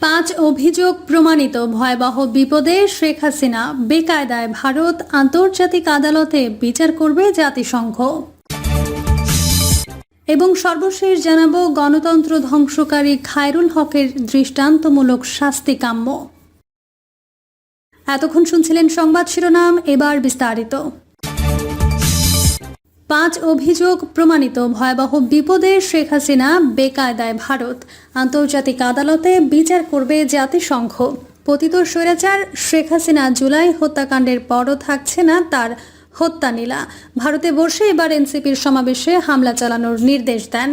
পাঁচ অভিযোগ প্রমাণিত ভয়াবহ বিপদে শেখ হাসিনা বেকায়দায় ভারত আন্তর্জাতিক আদালতে বিচার করবে জাতিসংঘ। এবং সর্বশেষ জানাব, গণতন্ত্র ধ্বংসকারী খায়রুল হকের দৃষ্টান্তমূলক শাস্তি কাম্য। এতক্ষণ শুনছিলেন সংবাদ শিরোনাম, এবার বিস্তারিত। পাঁচ অভিযোগ প্রমাণিত ভয়াবহ বিপদে শেখ হাসিনা বেকায়দায় ভারত। আন্তর্জাতিক আদালতে বিচার করবে জাতিসংঘ। পতিত স্বৈরাচার, শেখ হাসিনা জুলাই হত্যাকাণ্ডের পরও থাকছে না তার হত্যা নীলা ভারতে বসে এবার এনসিপির সমাবেশে হামলা চালানোর নির্দেশ দেন।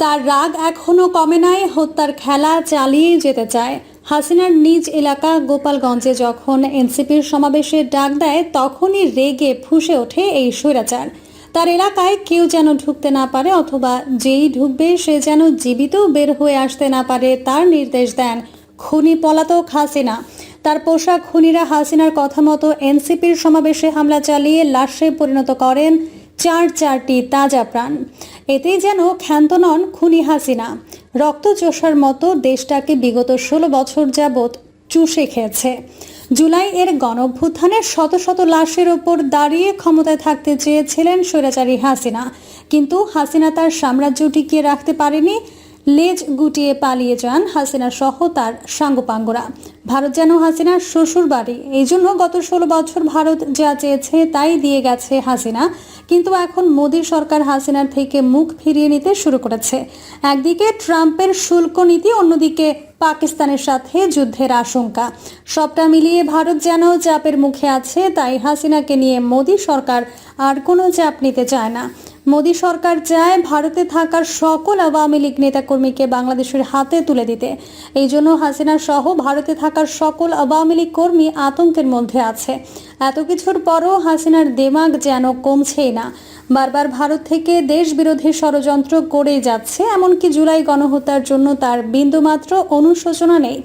তার রাগ এখনও কমে নাই, হত্যার খেলা চালিয়ে যেতে চায়। হাসিনার নিজ এলাকা গোপালগঞ্জে যখন এনসিপির সমাবেশে ডাক দেয়, তখনই রেগে ফুঁসে ওঠে এই স্বৈরাচার। তার এলাকায় কেউ যেন ঢুকতে না পারে অথবা যেই ঢুকবে সে যেন জীবিত বের হয়ে আসতে না পারে তার নির্দেশ দেন খুনি পলাতক হাসিনা। তার পোশাক খুনিরা হাসিনার কথা মতো এনসিপির সমাবেশে হামলা চালিয়ে লাশে পরিণত করেন চার চারটি তাজা প্রাণ। এতেই যেন ক্ষান্ত নন খুনি হাসিনা। রক্তচোষার মতো দেশটাকে বিগত ষোলো বছর যাবৎ চুষে খেয়েছে। জুলাই এর গণভ্যুত্থানে শত শত লাশের ওপর দাঁড়িয়ে ক্ষমতায় থাকতে চেয়েছিলেন স্বৈরাচারী হাসিনা। কিন্তু হাসিনা তার সাম্রাজ্য টিকিয়ে রাখতে পারেনি লেজ গুটিয়ে পালিয়ে যান হাসিনা সহ তার সাঙ্গপাঙ্গরা। ভারত যেন হাসিনার শ্বশুর বাড়ি এই জন্য গত ষোলো বছর ভারত যা চেয়েছে তাই দিয়ে গেছে হাসিনা। কিন্তু এখন মোদী সরকার হাসিনার থেকে মুখ ফিরিয়ে নিতে শুরু করেছে। একদিকে ট্রাম্পের শুল্ক নীতি, অন্যদিকে পাকিস্তানের সাথে যুদ্ধের আশঙ্কা। সবটা মিলিয়ে ভারত যেন চাপের মুখে আছে, তাই হাসিনাকে নিয়ে মোদী সরকার আর কোনো চাপ নিতে চায় না। মোদী সরকার চায় ভারতে থাকার সকল আওয়ামী লীগ নেতাকর্মীকে বাংলাদেশের হাতে তুলে দিতে। এই জন্য হাসিনা সহ ভারতে থাকার সকল আওয়ামী লীগ কর্মী আতঙ্কের মধ্যে আছে। এত কিছুর পরও হাসিনার দেমাগ যেন কমছেই না। বারবার ভারত থেকে দেশ বিরোধী ষড়যন্ত্র করেই যাচ্ছে, এমনকি জুলাই গণহত্যার জন্য তার বিন্দুমাত্র অনুশোচনা নেই।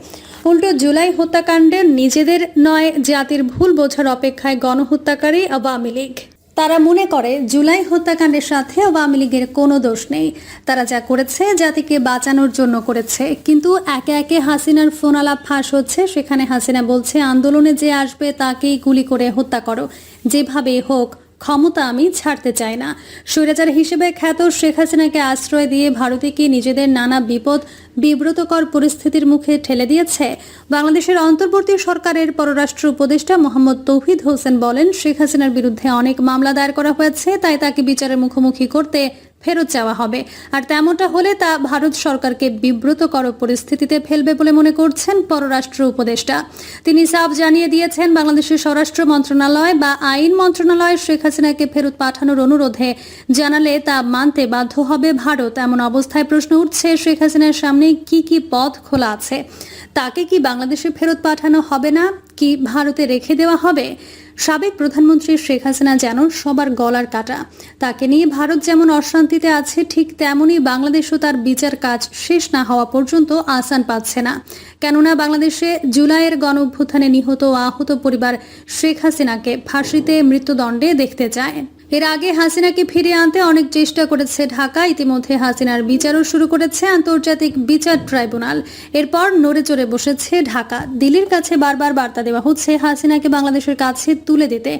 উল্টো জুলাই হত্যাকাণ্ডের নিজেদের নয়, জাতির ভুল বোঝার অপেক্ষায় গণহত্যাকারী আওয়ামী লীগ। তারা মনে করে জুলাই হত্যাকাণ্ডের সাথে আওয়ামী লীগের কোনো দোষ নেই। তারা যা করেছে জাতিকে বাঁচানোর জন্য করেছে। কিন্তু একে একে হাসিনার ফোন আলাপ ফাঁস হচ্ছে। সেখানে হাসিনা বলছে, আন্দোলনে যে আসবে তাকেই গুলি করে হত্যা করো। যেভাবে হোক ক্ষমতা আমি ছাড়তে চাই না। স্বৈরাচার হিসেবে খ্যাত শেখ হাসিনাকে আশ্রয় দিয়ে ভারতে কি নিজেদের নানা বিপদ বিব্রতকর পরিস্থিতির মুখে ঠেলে দিয়েছে? বাংলাদেশের অন্তর্বর্তী সরকারের পররাষ্ট্র উপদেষ্টা মোহাম্মদ তৌহিদ হোসেন বলেন, শেখ হাসিনার বিরুদ্ধে অনেক মামলা দায়ের করা হয়েছে, তাই তাকে বিচারের মুখোমুখি করতে ফেরত চাওয়া হবে। আর তেমনটা হলে তা ভারত সরকারকে বিব্রতকর পরিস্থিতিতে ফেলবে বলে মনে করছেন পররাষ্ট্র উপদেষ্টা। তিনি সাফ জানিয়ে দিয়েছেন, বাংলাদেশের স্বরাষ্ট্র মন্ত্রণালয় বা আইন মন্ত্রণালয় শেখ হাসিনাকে ফেরত পাঠানোর অনুরোধে জানালে তা মানতে বাধ্য হবে ভারত। এমন অবস্থায় প্রশ্ন উঠছে, শেখ হাসিনার সামনে কি কি পথ খোলা আছে? তাকে কি বাংলাদেশে ফেরত পাঠানো হবে না? কি ভারতে রেখে দেওয়া হবে? সাবেক প্রধানমন্ত্রী শেখ হাসিনা যেন সবার গলার কাটা। তাকে নিয়ে ভারত যেমন অশান্তিতে আছে, ঠিক তেমনই বাংলাদেশও তার বিচার কাজ শেষ না হওয়া পর্যন্ত আসান পাচ্ছে না। কেননা বাংলাদেশে জুলাইয়ের গণ অভ্যুত্থানে নিহত ও আহত পরিবার শেখ হাসিনাকে ফাঁসিতে মৃত্যুদণ্ডে দেখতে চায়। এর আগে হাসিনাকে ফিরিয়ে আনতে অনেক চেষ্টা করেছে ঢাকা। ইতিমধ্যে হাসিনার বিচারও শুরু করেছে আন্তর্জাতিক বিচার ট্রাইব্যুনাল। এরপর নড়ে চড়ে বসেছে ঢাকা। দিল্লির কাছে বারবার বার্তা দেওয়া হচ্ছে হাসিনাকে বাংলাদেশের কাছে তুলে দিতে।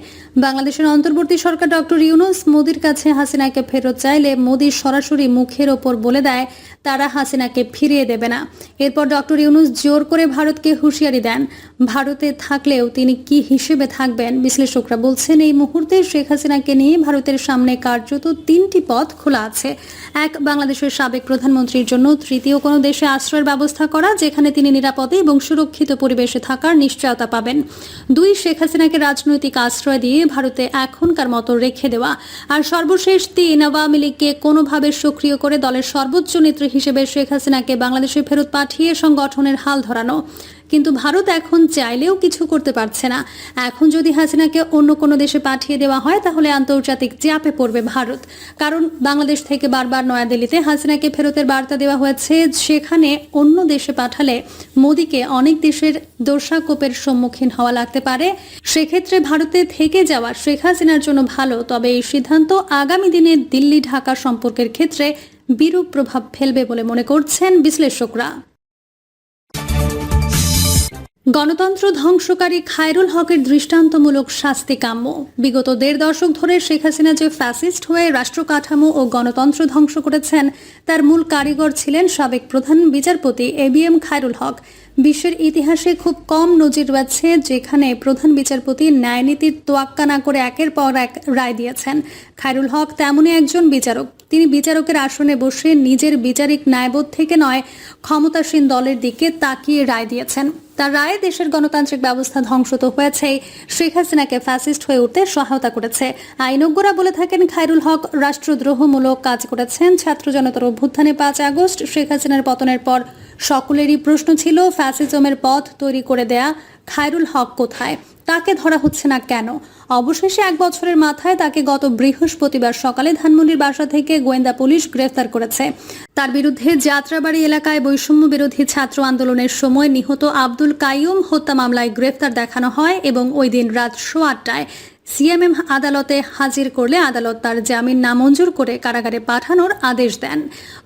বাংলাদেশের অন্তর্বর্তী সরকার ডক্টর ইউনুস মোদির কাছে হাসিনাকে ফেরত চাইলে মোদি সরাসরি মুখের ওপর বলে দেয়, তারা হাসিনাকে ফিরিয়ে দেবে না। এরপর ডক্টর ইউনুস জোর করে ভারতকে হুঁশিয়ারি দেন। ভারতে থাকলেও তিনি কি হিসেবে থাকবেন? বিশ্লেষকরা বলছেন, এই মুহূর্তে শেখ হাসিনাকে নিয়ে ভারতের সামনে কার্যত তিনটি পথ খোলা আছে। এক, বাংলাদেশের সাবেক প্রধানমন্ত্রীর জন্য তৃতীয় কোনো দেশে আশ্রয়ের ব্যবস্থা করা, যেখানে তিনি নিরাপদে এবং সুরক্ষিত পরিবেশে থাকার নিশ্চয়তা পাবেন। দুই, শেখ হাসিনাকে রাজনৈতিক আশ্রয় দিয়ে ভারতে এখনকার মতো রেখে দেওয়া। আর সর্বশেষ তিন, আওয়ামী লীগকে কোনোভাবে সক্রিয় করে দলের সর্বোচ্চ নেত্রী হিসেবে শেখ হাসিনাকে বাংলাদেশে ফেরত পাঠিয়ে সংগঠনের হাল ধরানো। কিন্তু ভারত এখন চাইলেও কিছু করতে পারছে না। এখন যদি হাসিনাকে অন্য কোনো দেশে পাঠিয়ে দেওয়া হয়, তাহলে আন্তর্জাতিক চাপে পড়বে ভারত। কারণ বাংলাদেশ থেকে বারবার নয়াদিল্লিতে হাসিনাকে ফেরতের বার্তা দেওয়া হয়েছে। সেখানে অন্য দেশে পাঠালে মোদীকে অনেক দেশের দোষাকোপের সম্মুখীন হওয়া লাগতে পারে। সেক্ষেত্রে ভারতে থেকে যাওয়া শেখ হাসিনার জন্য ভালো, তবে এই সিদ্ধান্ত আগামী দিনে দিল্লি ঢাকা সম্পর্কের ক্ষেত্রে বিরূপ প্রভাব ফেলবে বলে মনে করছেন বিশ্লেষকরা। গণতন্ত্র ধ্বংসকারী খায়রুল হকের দৃষ্টান্তমূলক শাস্তি কাম্য। বিগত দেড় দশক ধরে শেখ হাসিনা যে ফ্যাসিস্ট হয়ে রাষ্ট্র কাঠামো ও গণতন্ত্র ধ্বংস করেছেন, তার মূল কারিগর ছিলেন সাবেক প্রধান বিচারপতি A B M Khairul Haque. বিশ্বের ইতিহাসে খুব কম নজির রয়েছে যেখানে প্রধান বিচারপতি ন্যায়নীতির তোয়াক্কা না করে একের পর এক রায় দিয়েছেন। খায়রুল হক তেমনই একজন বিচারক। তিনি বিচারকের আসনে বসে নিজের বিচারিক ন্যায়বোধ থেকে নয়, ক্ষমতাসীন দলের দিকে তাকিয়ে রায় দিয়েছেন। তার রায়ে দেশের গণতান্ত্রিক ব্যবস্থা ধ্বংস তো হয়েছেই শেখ হাসিনাকে ফ্যাসিস্ট হয়ে উঠতে সহায়তা করেছে। আইনজ্ঞরা বলে থাকেন, খায়রুল হক রাষ্ট্রদ্রোহমূলক কাজ করেছেন। ছাত্র জনতার অভ্যুত্থানে পাঁচ আগস্ট শেখ হাসিনার পতনের পর সকলেরই প্রশ্ন ছিল ফ্যাসিজমের পথ তৈরি করে দেয়া খায়রুল হক কোথায়? তাকে ধরা হচ্ছে না কেন? অবশেষে এক বছরের মাথায় তাকে গত বৃহস্পতিবার সকালে ধানমন্ডির বাসা থেকে গোয়েন্দা পুলিশ গ্রেফতার করেছে। তার বিরুদ্ধে যাত্রাবাড়ি এলাকায় বৈষম্য বিরোধী ছাত্র আন্দোলনের সময় নিহত আব্দুল কাইয়ুম হত্যা মামলায় গ্রেফতার দেখানো হয় এবং ওই দিন রাত সোয়া আটটায় সিএমএম আদালতে হাজির করলে আদালত তার জামিন নামঞ্জুর করে কারাগারে পাঠানোর আদেশ দেন।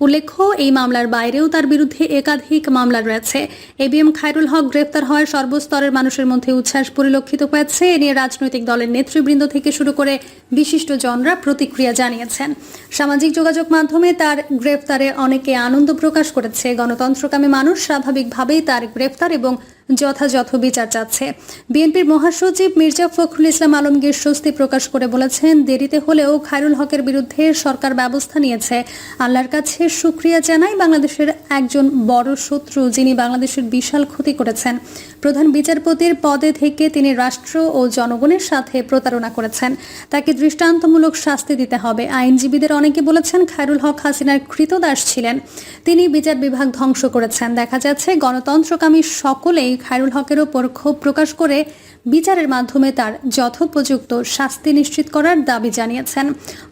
উল্লেখ্য, এই মামলার বাইরেও তার বিরুদ্ধে একাধিক মামলা রয়েছে। এবিএম খায়রুল হক গ্রেফতার হওয়ায় সর্বস্তরের মানুষের মধ্যে উচ্ছ্বাস পরিলক্ষিত হয়েছে। এ নিয়ে রাজনৈতিক দলের নেতৃবৃন্দ থেকে শুরু করে বিশিষ্ট জনরা প্রতিক্রিয়া জানিয়েছেন। সামাজিক যোগাযোগ মাধ্যমে তার গ্রেফতারে অনেকে আনন্দ প্রকাশ করেছে। গণতন্ত্রকামী মানুষ স্বাভাবিকভাবেই তার গ্রেফতার এবং যথাযথ বিচার চাচ্ছে। বিএনপির মহাসচিব মির্জা ফখরুল ইসলাম আলমগীর স্বস্তি প্রকাশ করে বলেছেন, দেরিতে হলেও খায়রুল হকের বিরুদ্ধে সরকার ব্যবস্থা নিয়েছে। আল্লাহর কাছে সুক্রিয়া জানাই বাংলাদেশের একজন বড় শত্রু যিনি বাংলাদেশের বিশাল ক্ষতি করেছেন। প্রধান বিচারপতির পদে থেকে তিনি রাষ্ট্র ও জনগণের সাথে প্রতারণা করেছেন। তাকে দৃষ্টান্তমূলক শাস্তি দিতে হবে। আইনজীবীদের অনেকে বলেছেন, খায়রুল হক হাসিনার কৃতদাস ছিলেন। তিনি বিচার বিভাগ ধ্বংস করেছেন। দেখা যাচ্ছে, গণতন্ত্রকামী সকলেই খায়রুল হকের ওপর ক্ষোভ প্রকাশ করে বিচারের মাধ্যমে তার যথোপযুক্ত শাস্তি নিশ্চিত করার দাবি জানিয়েছেন।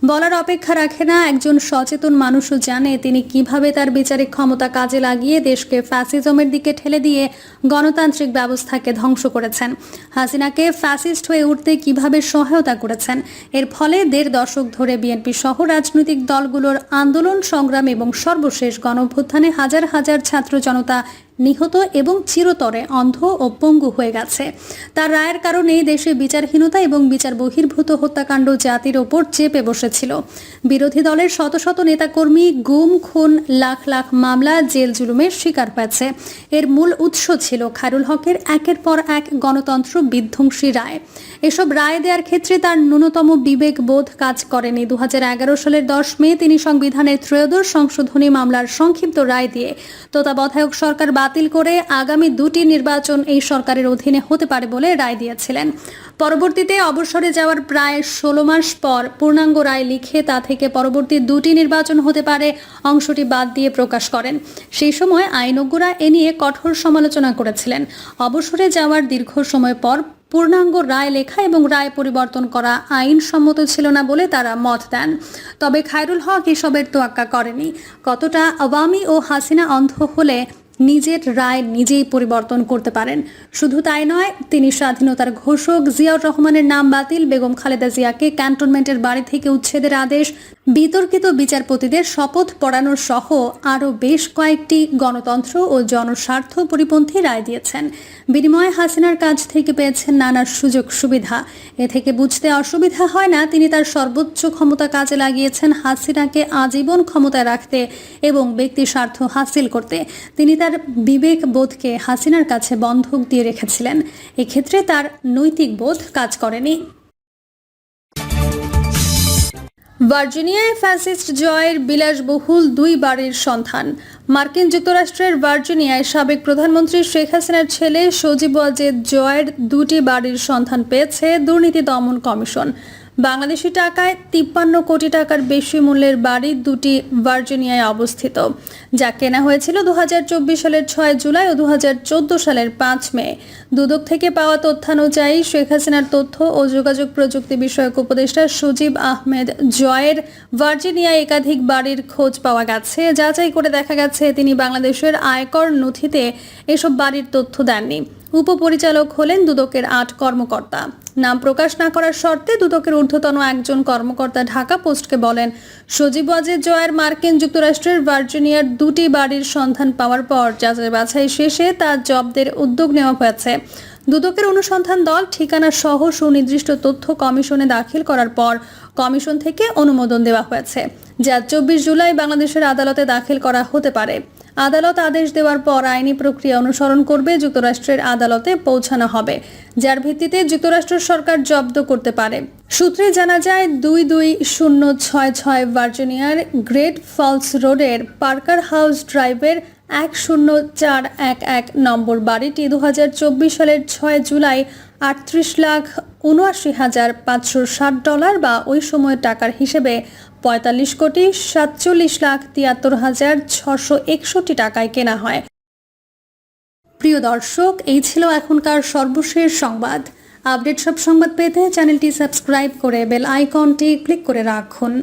বলার অপেক্ষা রাখে না, একজন সচেতন মানুষও জানে তিনি কীভাবে তার বিচারিক ক্ষমতা কাজে লাগিয়ে দেশকে ফ্যাসিজমের দিকে ঠেলে দিয়ে গণতান্ত্রিক ব্যবস্থাকে ধ্বংস করেছেন। হাসিনাকে ফ্যাসিস্ট হয়ে উঠতে কীভাবে সহায়তা করেছেন, এর ফলে দেড় দশক ধরে বিএনপি সহ রাজনৈতিক দলগুলোর আন্দোলন, সংগ্রাম এবং সর্বশেষ গণঅভ্যুত্থানে হাজার হাজার ছাত্র জনতা নিহত এবং চিরতরে অন্ধ ও পঙ্গু হয়ে গেছে। তার রায়ের কারণে দেশে বিচারহীনতা এবং বিচার বহির্ভূত হত্যাকাণ্ড জাতির ওপর চেপে বসেছিল। বিরোধী দলের শত শত নেতাকর্মী গুম, খুন, লাখ লাখ মামলা, জেল জুলুমের শিকার পেয়েছে এর মূল উৎস ছিল খায়রুল হকের একের পর এক গণতন্ত্র বিধ্বংসী রায়। এসব রায় দেওয়ার ক্ষেত্রে তার ন্যূনতম বিবেক বোধ কাজ করেনি। দুহাজার এগারো সালের দশ মে তিনি সংবিধানের ত্রয়োদশ সংশোধনী মামলার সংক্ষিপ্ত রায় দিয়ে তত্ত্বাবধায়ক সরকার বাতিল করে আগামী দুটি নির্বাচন এই সরকারের অধীনে হতে পারে বলে রায় দিয়েছিলেন। পরবর্তীতে অবসরে যাওয়ার প্রায় ষোলো মাস পর পূর্ণাঙ্গ রায় লিখে তা থেকে পরবর্তী দুটি নির্বাচন হতে পারে অংশটি বাদ দিয়ে প্রকাশ করেন। সেই সময় আইনজ্ঞরা এ নিয়ে কঠোর সমালোচনা করেছিলেন। অবসরে যাওয়ার দীর্ঘ সময় পর পূর্ণাঙ্গ রায় লেখা এবং রায় পরিবর্তন করা আইনসম্মত ছিল না বলে তারা মত দেন। তবে খায়রুল হক এসবের তোয়াক্কা করেনি। কতটা আওয়ামী ও হাসিনা অন্ধ হলে নিজের রায় নিজেই পরিবর্তন করতে পারেন। শুধু তাই নয়, তিনি স্বাধীনতার ঘোষক জিয়াউর রহমানের নাম বাতিল। বেগম খালেদা জিয়াকে ক্যান্টনমেন্টের বাড়ি থেকে উচ্ছেদের আদেশ, বিতর্কিত বিচারপতিদের শপথ পড়ানোর সহ আরও বেশ কয়েকটি গণতন্ত্র ও জনস্বার্থ পরিপন্থী রায় দিয়েছেন। বিনিময়ে হাসিনার কাছ থেকে পেয়েছেন নানা সুযোগ সুবিধা। এ থেকে বুঝতে অসুবিধা হয় না, তিনি তার সর্বোচ্চ ক্ষমতা কাজে লাগিয়েছেন হাসিনাকে আজীবন ক্ষমতায় রাখতে এবং ব্যক্তি স্বার্থ হাসিল করতে। তিনি তার বিবেক বোধকে হাসিনার কাছে বন্ধক দিয়ে রেখেছিলেন। এক্ষেত্রে তার নৈতিক বোধ কাজ করেনি। ভার্জিনিয়ায় ফ্যাসিস্ট জয়ের বিলাসবহুল দুই বাড়ির সন্ধান। মার্কিন যুক্তরাষ্ট্রের ভার্জিনিয়ায় সাবেক প্রধানমন্ত্রী শেখ হাসিনার ছেলে সজীব ওয়াজেদ জয়ের দুটি বাড়ির সন্ধান পেয়েছে দুর্নীতি দমন কমিশন। বাংলাদেশি টাকায় তিপ্পান্ন কোটি টাকার বেশি মূল্যের বাড়ি দুটি ভার্জিনিয়ায় অবস্থিত, যা কেনা হয়েছিল দু হাজার চব্বিশ সালের ছয় জুলাই ও দুহাজার চোদ্দ সালের পাঁচ মে। দুদক থেকে পাওয়া তথ্যানুযায়ী শেখ হাসিনার তথ্য ও যোগাযোগ প্রযুক্তি বিষয়ক উপদেষ্টা সুজিব আহমেদ জয়ের ভার্জিনিয়ায় একাধিক বাড়ির খোঁজ পাওয়া গেছে। যাচাই করে দেখা গেছে, তিনি বাংলাদেশের আয়কর নথিতে এসব বাড়ির তথ্য দেননি। উপপরিচালক হলেন দুদকের আট কর্মকর্তা। নাম প্রকাশ না করার শর্তে দুদকের ঊর্ধ্বতন একজন কর্মকর্তা ঢাকা পোস্টকে বলেন, সজীব ওয়াজেদ জয়ের মার্কিন যুক্তরাষ্ট্রের ভার্জিনিয়ার দুটি বাড়ির সন্ধান পাওয়ার পর যাচাই বাছাই শেষে তার জব্দের উদ্যোগ নেওয়া হয়েছে। দুদকের অনুসন্ধান দল ঠিকানা সহ সুনির্দিষ্ট তথ্য কমিশনে দাখিল করার পর কমিশন থেকে অনুমোদন দেওয়া হয়েছে, যা চব্বিশ জুলাই বাংলাদেশের আদালতে দাখিল করা হতে পারে। আদালত আদেশ দেওয়ার পর আইনি প্রক্রিয়া অনুসরণ করবে, যুক্তরাষ্ট্রের আদালতে পৌঁছানো হবে, যার ভিত্তিতে যুক্তরাষ্ট্র সরকার জব্দ করতে পারে। সূত্রে জানা যায়, দুই দুই শূন্য ছয় ছয় ভার্জিনিয়ার গ্রেট ফলস রোডের পার্কার হাউস ড্রাইভের এক শূন্য চার এক এক নম্বর বাড়িটি দু হাজার চব্বিশ সালের ছয় জুলাই আটত্রিশ লাখ উনআশি হাজার পাঁচশো ষাট ডলার বা ওই সময়ের টাকার হিসেবে পঁয়তাল্লিশ কোটি সাতচল্লিশ লাখ তিয়াত্তর হাজার ছশো একষট্টি টাকায় কেনা হয়। প্রিয় দর্শক, এই ছিল এখনকার সর্বশেষ সংবাদ। আপডেট সব সংবাদ পেতে চ্যানেলটি সাবস্ক্রাইব করে বেল আইকনটি ক্লিক করে রাখুন।